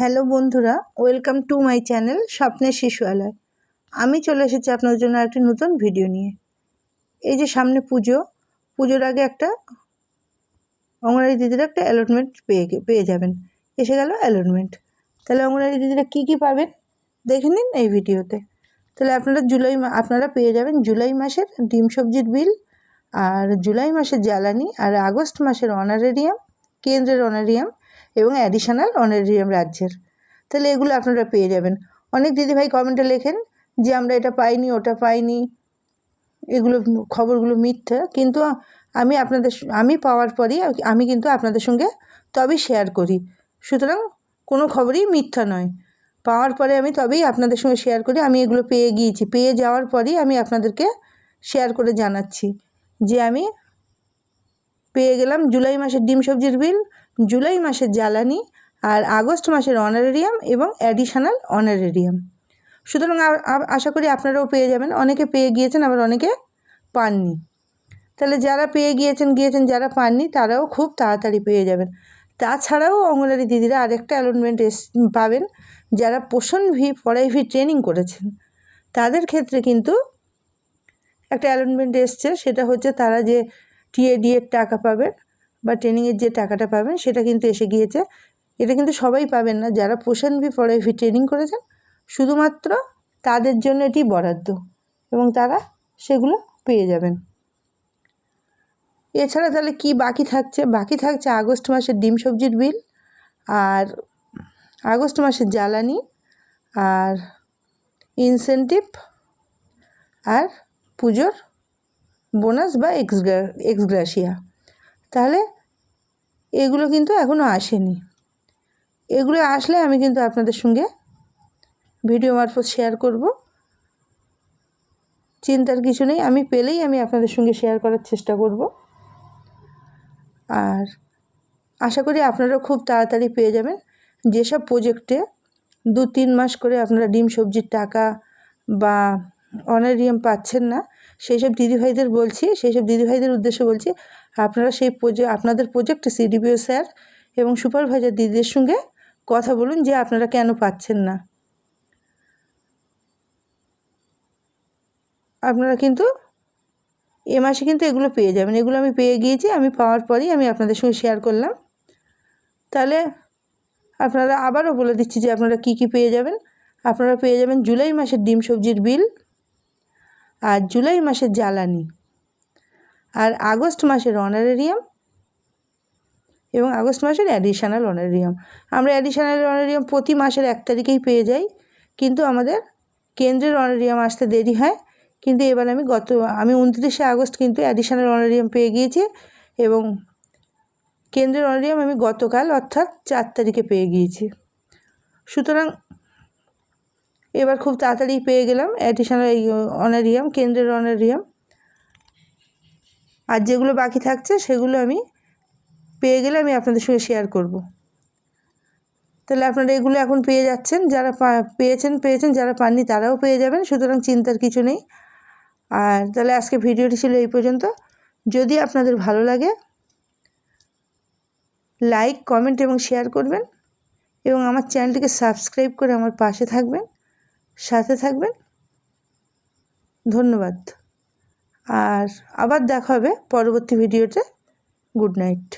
Hello বন্ধুরা, welcome to my channel স্বপ্নের শিশু শিশুয়ালয় আমি চলে এসেছি আপনার জন্য একটি নতুন ভিডিও নিয়ে। এই যে সামনে পুজো, পুজোর আগে একটা অঙ্গনারী দিদিরা একটা অ্যালটমেন্ট পেয়ে পেয়ে যাবেন। এসে গেল অ্যালটমেন্ট তাহলে অঙ্গনারী দিদিরা কী কী পাবেন দেখে নিন এই ভিডিওতে। তাহলে আপনারা জুলাই আপনারা পেয়ে যাবেন জুলাই মাসের ডিম সবজির বিল আর জুলাই মাসের জ্বালানি আর আগস্ট মাসের অনারেরিয়াম কেন্দ্রের অনারিয়াম এবং অ্যাডিশনাল অনারেরিয়াম রাজ্যের। তাহলে এগুলো আপনারা পেয়ে যাবেন। অনেক দিদিভাই কমেন্টে লেখেন যে, আমরা এটা পাইনি, ওটা পাইনি। এগুলো খবরগুলো মিথ্যা। কিন্তু আমি আপনাদের আমি পাওয়ার পরই আমি কিন্তু আপনাদের সঙ্গে তবেই শেয়ার করি। সুতরাং কোনো খবরই মিথ্যা নয়। পাওয়ার পরে আমি তবেই আপনাদের সঙ্গে শেয়ার করি। আমি এগুলো পেয়ে গিয়েছি। পেয়ে যাওয়ার পরই আমি আপনাদেরকে শেয়ার করে জানাচ্ছি যে, আমি পেয়ে গেলাম জুলাই মাসের ডিম সবজির বিল, জুলাই মাসের জ্বালানি আর আগস্ট মাসের অনারেরিয়াম এবং অ্যাডিশনাল অনারেরিয়াম সুতরাং আশা করি আপনারাও পেয়ে যাবেন। অনেকে পেয়ে গিয়েছেন, আবার অনেকে পাননি। তাহলে যারা পেয়ে গিয়েছেন গিয়েছেন, যারা পাননি, তারাও খুব তাড়াতাড়ি পেয়ে যাবেন। তাছাড়াও অঙ্গনারী দিদিরা আরেকটা অ্যালটমেন্ট এস, পাবেন, যারা পোষণ ভি, পড়াই ভি ট্রেনিং করেছেন। তাদের ক্ষেত্রে কিন্তু একটা অ্যালটমেন্ট এসছে, সেটা হচ্ছে তারা যে টিএডি এর টাকা পাবেন বা ট্রেনিংয়ের যে টাকাটা পাবেন সেটা কিন্তু এসে গিয়েছে। এটা কিন্তু সবাই পাবেন না। যারা পোষণ ভি পড়াই ভি ট্রেনিং করেছেন, শুধুমাত্র তাদের জন্য এটি বরাদ্দ এবং তারা সেগুলো পেয়ে যাবেন। এছাড়া তাহলে কি বাকি থাকছে? বাকি থাকছে আগস্ট মাসের ডিম সবজির বিল আর আগস্ট মাসের জ্বালানি আর ইনসেন্টিভ আর পুজোর বোনাস বা এক্সগ্রা এক্সগ্রাসিয়া তাহলে এগুলো কিন্তু এখনও আসেনি। এগুলো আসলে আমি কিন্তু আপনাদের সঙ্গে ভিডিও মারফত শেয়ার করব। চিন্তার কিছু নেই, আমি পেলেই আমি আপনাদের সঙ্গে শেয়ার করার চেষ্টা করব। আর আশা করি আপনারাও খুব তাড়াতাড়ি পেয়ে যাবেন। যেসব প্রজেক্টে দু তিন মাস করে আপনারা ডিম, সবজির টাকা বা অনারিয়াম পাচ্ছেন না সেই সব দিদিভাইদের বলছি সেই সব দিদিভাইদের উদ্দেশ্যে বলছি, আপনারা সেই প্রজে আপনাদের প্রজেক্ট সিডিপিও স্যার এবং সুপারভাইজার দিদিদের সঙ্গে কথা বলুন যে আপনারা কেন পাচ্ছেন না। আপনারা কিন্তু এ মাসে কিন্তু এগুলো পেয়ে যাবেন, এগুলো আমি পেয়ে গিয়েছি, আমি পাওয়ার পরেই আমি আপনাদের সঙ্গে শেয়ার করলাম। তাহলে আপনারা আবারও বলে দিচ্ছি যে আপনারা কি কি পেয়ে যাবেন। আপনারা পেয়ে যাবেন জুলাই মাসের ডিম সবজির বিল আর জুলাই মাসের জ্বালানি। আর আগস্ট মাসের অনারেরিয়াম এবং আগস্ট মাসের অ্যাডিশনাল অনারেরিয়াম আমরা অ্যাডিশনাল অনারেরিয়াম প্রতি মাসের এক তারিখেই পেয়ে যাই, কিন্তু আমাদের কেন্দ্রের অনারেরিয়াম আসতে দেরি হয়। কিন্তু এবার আমি গত, আমি উনত্রিশে আগস্ট কিন্তু অ্যাডিশনাল অনারেরিয়াম পেয়ে গিয়েছি এবং কেন্দ্রের অনারিয়াম আমি গতকাল অর্থাৎ চার তারিখে পেয়ে গিয়েছি। সুতরাং এবার খুব তাড়াতাড়ি পেয়ে গেলাম অ্যাডিশনাল এই অনারিয়াম কেন্দ্রের অনারিয়াম আর যেগুলো বাকি থাকছে সেগুলো আমি পেয়ে গেলে আমি আপনাদের সঙ্গে শেয়ার করব। তাহলে আপনারা এগুলো এখন পেয়ে যাচ্ছেন, যারা পেয়েছেন পেয়েছেন, যারা পাননি তারাও পেয়ে যাবেন, সুতরাং চিন্তার কিছু নেই। আর তাহলে আজকে ভিডিওটি ছিল এই পর্যন্ত। যদি আপনাদের ভালো লাগে লাইক কমেন্ট এবং শেয়ার করবেন এবং আমার চ্যানেলটিকে সাবস্ক্রাইব করে আমার পাশে থাকবেন। সাথে থাকবেন। ধন্যবাদ। আর আবার দেখা হবে পরবর্তী ভিডিওতে। Good night.